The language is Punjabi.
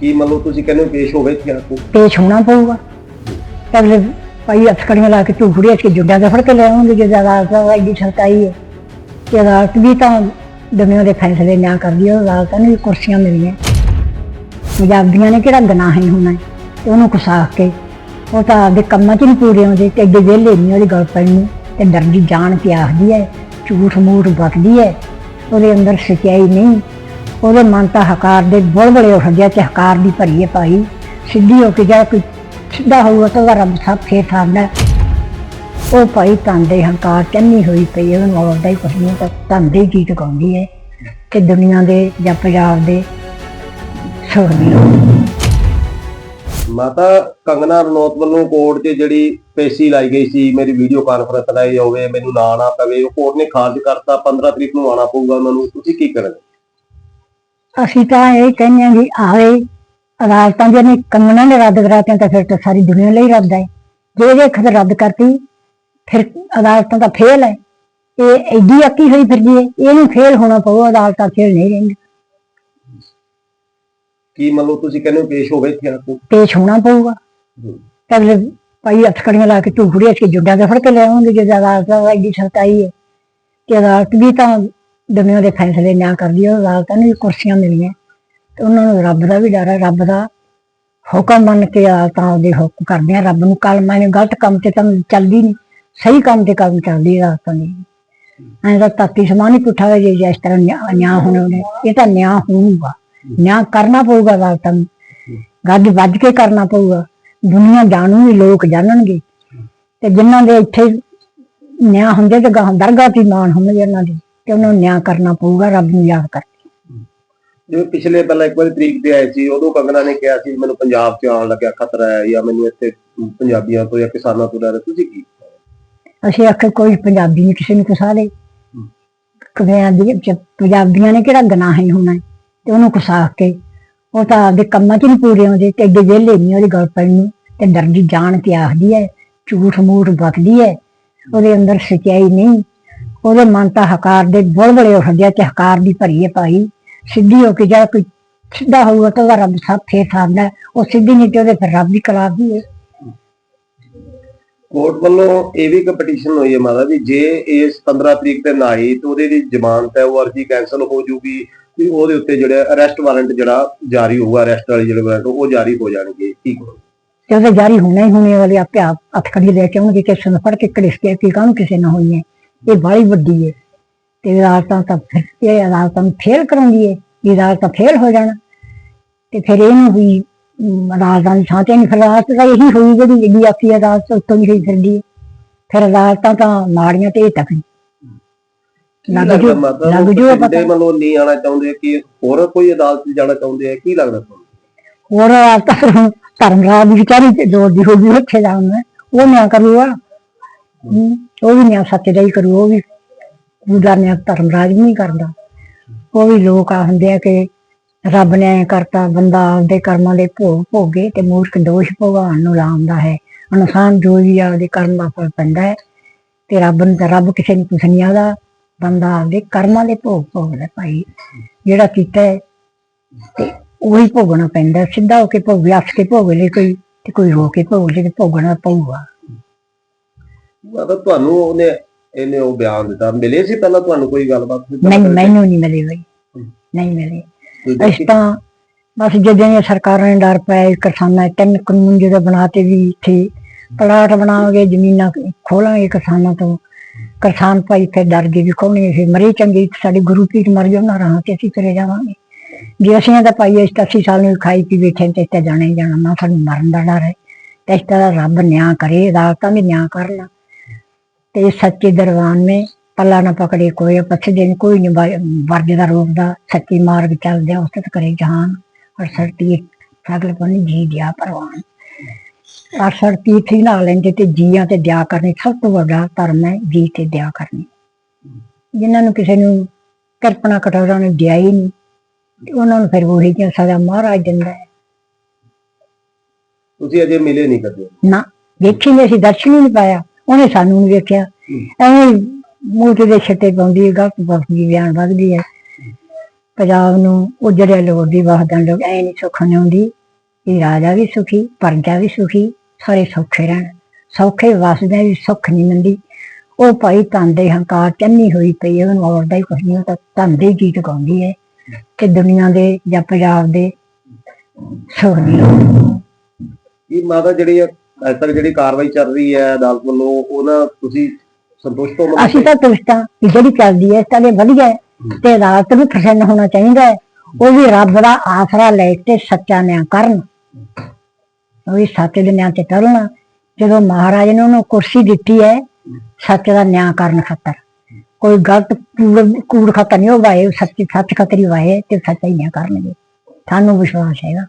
ਕੀ ਮੰਨ ਲਓ ਤੁਸੀਂ ਕਹਿੰਦੇ ਹੋ ਪੇਸ਼ ਹੋਵੇ ਇੱਥੇ ਕੋ? ਪੇਸ਼ ਹੋਣਾ ਪਊਗਾ। ਅਗਲੇ ਭਾਈ ਅਥਕੜੀਆਂ ਲਾ ਕੇ ਝੂਠੜੀਆਂ ਕੇ ਜੁੱਡਿਆਂ ਦੇ ਫੜ ਕੇ ਲੈ ਆਉਂਗੇ ਜੇ ਅਦਾਲਤ ਦਾ ਐਡੀ ਸਖਤਾਈ ਹੈ। ਕਿ ਅਦਾਲਤ ਵੀ ਤਾਂ ਦੁਨੀਆ ਦੇ ਫੈਸਲੇ ਨਾ ਕਰਦੀ ਹੈ ਅਦਾਲਤਾਂ ਨੂੰ ਵੀ ਕੁਰਸੀਆਂ ਮਿਲੀਆਂ। ਪੰਜਾਬੀਆਂ ਨੇ ਕਿਹੜਾ ਗੁਨਾਹ ਹੀ ਹੋਣਾ ਉਹਨੂੰ ਕੁਸਾਖ ਕੇ, ਉਹ ਤਾਂ ਆਪਦੇ ਕੰਮਾਂ 'ਚ ਨਹੀਂ ਪੂਰੇ ਆਉਂਦੇ, ਤੇ ਅੱਗੇ ਵਿਹਲੇ ਨਹੀਂ ਉਹਦੀ ਗੱਲ ਪੈਣ ਤੇ ਡਰਦੀ ਜਾਣ ਕੇ ਆਖਦੀ ਹੈ ਝੂਠ ਮੂਠ ਬਕਦੀ ਹੈ। ਉਹਦੇ ਅੰਦਰ ਸਚਾਈ ਨਹੀਂ। ਉਹਦੇ ਮਨ ਤਾਂ ਹਕਾਰ ਦੇ ਬੁਲਬੁਲੇ ਉੱਠਦੇ ਆ ਹਕਾਰ ਦੀ ਭਰੀ ਹੈ ਸਿੱਧੀ ਹੋ ਕੇ ਜਾ ਕੋਈ ਸਿੱਧਾ ਹੋਊਗਾ ਤਾਂ ਉਹਦਾ ਰੱਬ ਸਭ ਫੇਰ ਠਾਂਦਾ ਉਹ ਭਾਈ ਤੰਦੇ ਹੰਕਾਰ ਚੰਨੀ ਹੋਈ ਪਈ ਉਹਨੂੰ ਆਉਂਦਾ ਹੀ ਕੁਛ ਨਹੀਂ ਤਾਂ ਤੰਦੇ ਗੀਤ ਗਾਉਂਦੀ ਹੈ ਤੇ ਦੁਨੀਆ ਦੇ ਜਾਂ ਪੰਜਾਬ ਦੇ ਸੁਣਨੀ ਮਾਤਾ ਕੰਗਨਾ ਰਣੌਤ ਵੱਲੋਂ ਕੋਰਟ 'ਚ ਜਿਹੜੀ ਪੇਸ਼ੀ ਲਾਈ ਗਈ ਸੀ, ਮੇਰੀ ਵੀਡੀਓ ਕਾਨਫਰੰਸ ਲਾਈ ਹੋਵੇ ਮੈਨੂੰ ਨਾ ਆਣਾ ਪਵੇ, ਉਹ ਕੋਰਟ ਨੇ ਖਾਰਜ ਕਰਤਾ 15 ਤਰੀਕ ਨੂੰ ਆਣਾ ਪਊਗਾ ਉਹਨਾਂ ਨੂੰ, ਤੁਸੀਂ ਕੀ ਕਰੋਗੇ? ਅਸੀਂ ਤਾਂ ਇਹ ਕਹਿੰਦੇ ਹਾਂ ਵੀ ਆਵੇ ਅਦਾਲਤਾਂ ਦੇ ਨੇ ਕੰਗਣਾ ਨੇ ਰੱਦ ਕਰਾਤੀਆਂ ਤਾਂ ਫਿਰ ਤਾਂ ਸਾਰੀ ਦੁਨੀਆ ਲਈ ਰੱਦ ਹੈ। ਜੇ ਜੇ ਖਤ ਰੱਦ ਕਰਤੀ ਫਿਰ ਅਦਾਲਤਾਂ ਦਾ ਫੇਲ ਹੈ। ਇਹ ਐਡੀ ਅੱਕੀ ਹੋਈ ਫਿਰਦੀ ਹੈ ਇਹਨੂੰ ਫੇਲ ਹੋਣਾ ਪਊ ਅਦਾਲਤਾਂ ਫੇਲ ਨਹੀਂ ਰਹਿੰਦੀ ਕੀ ਮੰਨ ਲਓ ਤੁਸੀਂ ਕਹਿੰਦੇ ਹੋ ਪੇਸ਼ ਹੋਵੇ ਕੋ? ਪੇਸ਼ ਹੋਣਾ ਪਊਗਾ। ਅਗਲੇ ਭਾਈ ਅਥਕੜੀਆਂ ਲਾ ਕੇ ਝੂਠੜੀਆਂ ਕੇ ਜੁੱਡਿਆਂ ਦੇ ਫੜ ਕੇ ਲੈ ਆਉਂਗੇ ਜੇ ਅਦਾਲਤ ਦਾ ਐਡੀ ਸਖਤਾਈ ਹੈ। ਕਿ ਅਦਾਲਤ ਵੀ ਤਾਂ ਦੁਨੀਆ ਦੇ ਫੈਸਲੇ ਨਾ ਕਰਦੀ ਹੈ ਅਦਾਲਤਾਂ ਨੂੰ ਵੀ ਕੁਰਸੀਆਂ ਮਿਲੀਆਂ। ਤੇ ਉਹਨਾਂ ਨੂੰ ਰੱਬ ਦਾ ਵੀ ਡਰ ਹੈ ਰੱਬ ਦਾ ਹੁਕਮ ਮੰਨ ਕੇ ਆ ਤਾਂ ਹੁਕਮ ਕਰਦੇ ਆ, ਰੱਬ ਨੂੰ ਕਲਮਾਂ ਨੇ ਗਲਤ ਕੰਮ ਤੇ ਤਾਂ ਚੱਲਦੀ ਨਹੀਂ ਸਹੀ ਕੰਮ ਤੇ ਕੰਮ ਚੱਲਦੀ ਹੈ ਰਾਤਾਂ ਦੀ। ਐਂ ਤਾਂ ਤਾਤੀ ਸਮਾਨ ਹੀ ਪੁੱਠਾ ਜੇ ਇਸ ਤਰ੍ਹਾਂ ਨਿਆਂ ਨਿਆਂ ਹੋਣਾ ਉਹਨੇ ਇਹ ਤਾਂ ਨਿਆਂ ਹੋਊਗਾ। ਨਿਆਂ ਕਰਨਾ ਪਊਗਾ ਅਦਾਲਤਾਂ ਨੂੰ। ਗੱਜ ਵੱਜ ਕੇ ਕਰਨਾ ਪਊਗਾ। ਦੁਨੀਆ ਜਾਣੂਗੀ ਲੋਕ ਜਾਣਨਗੇ। ਤੇ ਜਿਨ੍ਹਾਂ ਦੇ ਇੱਥੇ ਨਿਆਂ ਹੁੰਦੇ ਤੇ ਗਾਂ ਦਰਗਾਹ ਤੇ ਮਾਨ ਹੁੰਦੇ ਉਹਨਾਂ ਦੇ। ਤੇ ਉਹਨਾਂ ਨੂੰ ਨਿਆਂ ਕਰਨਾ ਪਊਗਾ ਰੱਬ ਨੂੰ ਯਾਦ ਕਰ। ਜਿਵੇਂ ਪਿਛਲੇ ਪਹਿਲਾਂ ਇੱਕ ਵਾਰੀ ਤਰੀਕ ਤੇ ਆਏ ਸੀ ਉਦੋਂ ਕੰਗਨਾ ਨੇ ਕਿਹਾ ਸੀ ਮੈਨੂੰ ਪੰਜਾਬ 'ਚ ਆਉਣ ਲੱਗਿਆ ਖਤਰਾ ਹੈ ਜਾਂ ਮੈਨੂੰ ਇੱਥੇ ਪੰਜਾਬੀਆਂ ਤੋਂ ਜਾਂ ਕਿਸਾਨਾਂ ਤੋਂ ਡਰ ਹੈ ਤੁਸੀਂ ਕੀ ਅਸੀਂ ਆਖੇ ਕੋਈ ਪੰਜਾਬੀ ਨਹੀਂ ਕਿਸੇ ਨੂੰ ਕੁਸਾ ਦੇ ਕਵਿਆਂ ਦੀ ਚ- ਪੰਜਾਬੀਆਂ ਨੇ ਕਿਹੜਾ ਗੁਨਾਹ ਹੀ ਹੋਣਾ ਹੈ ਤੇ ਉਹਨੂੰ ਕੁਸਾਖ ਕੇ। ਉਹ ਤਾਂ ਆਪਦੇ ਕੰਮਾਂ 'ਚ ਨਹੀਂ ਪੂਰੇ ਆਉਂਦੇ ਤੇ ਅੱਗੇ ਵਿਹਲੇ ਨਹੀਂ ਉਹਦੀ ਗੱਲ ਪੈਣ ਨੂੰ। ਤੇ ਡਰਦੀ ਜਾਣ ਕੇ ਆਖਦੀ ਹੈ ਝੂਠ ਮੂਠ ਬਕਦੀ ਹੈ। ਉਹਦੇ ਅੰਦਰ ਸਚਾਈ ਨਹੀਂ। ਉਹਦੇ ਮਨ ਤਾਂ ਹਕਾਰ ਦੇ ਬੁਲਬੁਲੇ ਉੱਠਦੇ ਆ ਤੇ ਹਕਾਰ ਦੀ ਭਰੀ ਹੈ ਭਾਈ। ਸਿੱਧੀ ਹੋ ਕੇ ਜਾ ਕੋਈ ਸਿੱਧਾ ਹੋਊਗਾ ਤਾਂ ਉਹਦਾ ਰੱਬ ਸਭ ਫੇਰ ਠਾਂਦਾ ਉਹ ਸਿੱਧੀ ਨਹੀਂ ਤੇ ਉਹਦੇ ਫਿਰ ਰੱਬ ਦੀ ਕਲਾ ਵੀ ਹੈ? ਕੋਰਟ ਵੱਲੋਂ ਇਹ ਵੀ ਕੰਪੀਟੀਸ਼ਨ ਹੋਈ ਹੈ ਮਾਤਾ ਵੀ ਜੇ ਇਸ 15 ਤਰੀਕ ਤੇ ਨਾ ਆਈ ਤੇ ਉਹਦੇ ਦੀ ਜ਼ਮਾਨਤ ਹੈ ਉਹ ਅਰਜੀ ਕੈਨਸਲ ਹੋ ਜੂਗੀ ਤੇ ਉਹਦੇ ਉੱਤੇ ਜਿਹੜਾ ਅਰੈਸਟ ਵਾਰੰਟ ਜਿਹੜਾ ਜਾਰੀ ਹੋਊਗਾ ਅਰੈਸਟ ਵਾਲੀ ਜਿਹੜੇ ਵਾਰੰਟ ਉਹ ਜਾਰੀ ਹੋ ਜਾਣਗੇ। ਕੀ ਕਰੋ ਤੇ ਉਹਦੇ ਜਾਰੀ ਹੋਣਾ ਹੀ ਹੋਣੇ ਵਾਲੇ ਆਪੇ ਆਪ ਹੱਥਕੜੀ ਲੈ ਕੇ ਆਉਣਗੇ ਕਿ ਸੁਣ ਫੜ ਕੇ ਕੜਿਸ ਕੇ ਕਿ ਕਾਹਨੂੰ ਕਿਸੇ ਨਾ ਹੋਈ ਹੈ। ਇਹ ਬਾਲੀ ਵੱਡੀ ਹੈ ਤੇ ਅਦਾਲਤਾਂ ਤਾਂ ਫਿਰ ਇਹ ਅਦਾਲਤਾਂ ਨੂੰ ਫੇਲ ਕਰਾਉਂਦੀ ਹੈ ਇਹ ਅਦਾਲਤਾਂ ਫੇਲ ਹੋ ਜਾਣਾ। ਤੇ ਫਿਰ ਇਹਨੂੰ ਵੀ ਅਦਾਲਤਾਂ ਦੀ ਥਾਂ ਤੇ ਨਹੀਂ ਫਿਰ ਤਾਂ ਇਹੀ ਹੋਈ ਜਿਹੜੀ ਜਿਹੜੀ ਆਖੀ ਅਦਾਲਤ ਉੱਤੋਂ ਹੀ ਹੋਈ ਫਿਰਦੀ ਫਿਰ ਅਦਾਲਤਾਂ ਤਾਂ ਮਾੜੀਆਂ ਤੇ ਤੱਕ ਨਹੀਂ। ਲੱਗ ਜੂ ਲੱਗ ਜੂ ਪਤਾ। ਵੱਲੋਂ ਨਹੀਂ ਆਣਾ ਚਾਹੁੰਦੇ ਕਿ ਹੋਰ ਕੋਈ ਅਦਾਲਤ ਜਾਣਾ ਚਾਹੁੰਦੇ ਆ ਕੀ ਲੱਗਦਾ ਤੁਹਾਨੂੰ? ਹੋਰ ਅਦਾਲਤਾਂ ਧਰਮਰਾਜ ਦੀ ਵਿਚਾਰੀ ਤੇ ਜੋਰ ਦੀ ਹੋ ਗਈ ਉੱਥੇ ਜਾਣਾ ਉਹ ਕਰੂਗਾ ਉਹ ਵੀ ਨਿਆਂ ਸੱਚ ਦਾ ਹੀ ਕਰੂ, ਉਹ ਵੀ ਪੂਜਾ ਨਿਆਂ ਧਰਮਰਾਜ ਵੀ ਨਹੀਂ ਕਰਦਾ। ਉਹ ਵੀ ਲੋਕ ਆਖਦੇ ਆ ਕਿ ਰੱਬ ਨੇ ਐਂ ਕਰਤਾ, ਬੰਦਾ ਆਪਦੇ ਕਰਮਾਂ ਦੇ ਭੋਗ ਭੋਗੇ ਤੇ ਮੂਰਖ ਦੋਸ਼ ਭਗਵਾਨ ਨੂੰ ਲਾਉਂਦਾ ਹੈ। ਇਨਸਾਨ ਜੋ ਵੀ ਆਪਦੇ ਕਰਮ ਦਾ ਫਲ ਪੈਂਦਾ ਹੈ ਤੇ ਰੱਬ ਨੂੰ ਤਾਂ ਰੱਬ ਕਿਸੇ ਨੂੰ ਕੁਛ ਨਹੀਂ ਆਦਾ ਬੰਦਾ ਆਪਦੇ ਕਰਮਾਂ ਦੇ ਭੋਗ ਭੋਗਦਾ ਭਾਈ। ਜਿਹੜਾ ਕੀਤਾ ਹੈ ਤੇ ਉਹੀ ਭੋਗਣਾ ਪੈਂਦਾ, ਸਿੱਧਾ ਹੋ ਕੇ ਭੋਗ ਵਿਆਸ ਕੇ ਭੋਗ ਲੈ ਕੋਈ ਤੇ ਕੋਈ ਰੋ ਕੇ ਭੋਗ ਲੈ ਤੇ ਭੋਗਣਾ ਪਊਗਾ। ਮਾਤਾ ਤੁਹਾਨੂੰ ਉਹਨੇ ਇਹਨੇ ਉਹ ਬਿਆਨ ਦਿੱਤਾ। ਮਿਲੇ ਸੀ ਪਹਿਲਾਂ ਤੁਹਾਨੂੰ ਕੋਈ ਗੱਲਬਾਤ? ਨਹੀਂ ਮੈਨੂੰ ਨਹੀਂ ਮਿਲੇ ਬਈ। ਨਹੀਂ ਮਿਲੇ। ਅਸੀਂ ਤਾਂ ਬਸ ਜਦੋਂ ਇਹ ਸਰਕਾਰਾਂ ਨੇ ਡਰ ਪਾਇਆ ਕਿਸਾਨਾਂ ਦੇ ਤਿੰਨ ਕਾਨੂੰਨ ਜਦੋਂ ਬਣਾਤੇ ਵੀ ਇੱਥੇ ਪਲਾਟ ਬਣਾਵਾਂਗੇ ਜ਼ਮੀਨਾਂ ਖੋਲਾਂਗੇ ਕਿਸਾਨਾਂ ਤੋਂ। ਕਿਸਾਨ ਭਾਈ ਫਿਰ ਡਰ ਗਏ ਵੀ ਕੋਣੀ ਅਸੀਂ ਮਰੇ ਚੰਗੇ ਸਾਡੇ ਗੁਰੂ ਪੀਰ ਮਰ ਨਾ ਰਹਾਂ ਤੇ ਅਸੀਂ ਕਰੇ ਜਾਵਾਂਗੇ। ਜੇ ਅਸੀਂ ਇਹਦਾ ਪਾਈ ਇਸ 80 ਸਾਲ ਨੂੰ ਖਾਈ ਪੀ ਬੈਠੇ ਤੇ ਇੱਥੇ ਜਾਣਾ ਜਾਣਾ। ਨਾ ਸਾਨੂੰ ਮਰਨ ਦਾ ਡਰ ਹੈ। ਤੇ ਇਸ ਤਰ੍ਹਾਂ ਰੱਬ ਨਿਆਂ ਕਰੇ ਅਦਾਲਤਾਂ ਵੀ ਨਿਆਂ ਕਰਨ। ਤੇ ਸੱਚੇ ਦਰਬਾਨ ਨੇ ਪੱਲਾ ਨਾ ਪਕੜੇ ਕੋਈ ਪਛ ਦਿਨ ਕੋਈ ਨਹੀਂ ਵਰਜ ਦਾ ਰੂਪ ਦਾ ਸੱਚੀ ਮਾਰਗ ਚੱਲਦੇ ਉਸਤ ਕਰੇ ਜਹਾਨ ਔਰ ਸਰਤੀ ਸਗਲ ਪਨ ਜੀ ਦਿਆ ਪਰਵਾਨ। ਔਰ ਸਰਤੀ ਥੀ ਨਾ ਲੈਂਦੇ ਤੇ ਜੀਆਂ ਤੇ ਦਿਆ ਕਰਨੀ ਸਭ ਤੋਂ ਵੱਡਾ ਧਰਮ ਹੈ ਜੀ ਤੇ ਦਿਆ ਕਰਨੀ। ਜਿਨ੍ਹਾਂ ਨੂੰ ਕਿਸੇ ਨੂੰ ਕਲਪਨਾ ਕਟੋਰਾ ਨੇ ਦਿਆ ਹੀ ਨਹੀਂ ਤੇ ਉਹਨਾਂ ਨੂੰ ਫਿਰ ਉਹੀ ਜਿਹਾ ਸਜ਼ਾ ਮਹਾਰਾਜ ਦਿੰਦਾ ਹੈ। ਤੁਸੀਂ ਅਜੇ ਮਿਲੇ ਨਹੀਂ ਕਦੇ? ਨਾ ਵੇਖੀ ਨਹੀਂ ਅਸੀਂ ਦਰਸ਼ਨ ਹੀ ਨਹੀਂ ਪਾਇਆ। ਉਹਨੇ ਸਾਨੂੰ ਨਹੀਂ ਵੇਖਿਆ। ਐਵੇਂ ਮੂੰਹ ਤੇ ਦੇ ਛੱਟੇ ਪਾਉਂਦੀ ਹੈ ਗਲਤ ਬਸਦੀ ਬਿਆਨ ਵੱਧਦੀ ਹੈ। ਪੰਜਾਬ ਨੂੰ ਉਜੜਿਆ ਲੋੜ ਦੀ ਵਾਹਦਾਂ ਲੋਕ ਐ ਨਹੀਂ ਸੁੱਖ ਨਹੀਂ ਆਉਂਦੀ ਇਹ ਰਾਜਾ ਵੀ ਸੁਖੀ ਪਰਜਾ ਵੀ ਸੁਖੀ ਸਾਰੇ ਸੌਖੇ ਰਹਿਣ। ਸੌਖੇ ਵਸਦੇ ਵੀ ਸੁੱਖ ਨਹੀਂ ਮਿਲਦੀ। ਉਹ ਭਾਈ ਤੰਦੇ ਹੰਕਾਰ ਚੰਨੀ ਹੋਈ ਪਈ ਉਹਨੂੰ ਔਰਦਾ ਹੀ ਕੁਛ ਨਹੀਂ ਉਹ ਤਾਂ ਤੰਦੇ ਗੀਤ ਗਾਉਂਦੀ ਹੈ ਕਿ ਦੁਨੀਆ ਦੇ ਜਾਂ ਪੰਜਾਬ ਦੇ ਸੁਖ ਨਹੀਂ ਇਹ ਮਾਤਾ ਜਿਹੜੀ ਆ ਅੱਜ ਤੱਕ ਜਿਹੜੀ ਕਾਰਵਾਈ ਚੱਲ ਰਹੀ ਹੈ ਅਦਾਲਤ ਵੱਲੋਂ ਉਹਨਾਂ ਤੁਸੀਂ ਸੰਤੁਸ਼ਟ ਹੋ ਅਸੀਂ ਤਾਂ ਤੁਸਤਾਂ ਜਿਹੜੀ ਚੱਲਦੀ ਹੈ ਤਾਂ ਇਹ ਵਧੀਆ ਹੈ ਤੇ ਰਾਤ ਨੂੰ ਪ੍ਰਸੰਨ ਹੋਣਾ ਚਾਹੀਦਾ ਹੈ। ਉਹ ਵੀ ਰੱਬ ਦਾ ਆਸਰਾ ਲੈ ਕੇ ਸੱਚਾ ਨਿਆਂ ਕਰਨ। ਉਹ ਵੀ ਸੱਚ ਦੇ ਨਿਆਂ ਤੇ ਚੱਲਣਾ ਜਦੋਂ ਮਹਾਰਾਜ ਨੇ ਉਹਨੂੰ ਕੁਰਸੀ ਦਿੱਤੀ ਹੈ ਸੱਚ ਦਾ ਨਿਆਂ ਕਰਨ ਖਾਤਰ। ਕੋਈ ਗਲਤ ਕੂੜ ਖਾਤਰ ਨਹੀਂ ਉਹ ਵਾਏ ਸੱਚ ਸੱਚ ਖਾਤਰ ਵਾਏ ਤੇ ਸੱਚਾ ਹੀ ਨਿਆਂ ਕਰਨਗੇ। ਸਾਨੂੰ ਵਿਸ਼ਵਾਸ ਹੈਗਾ।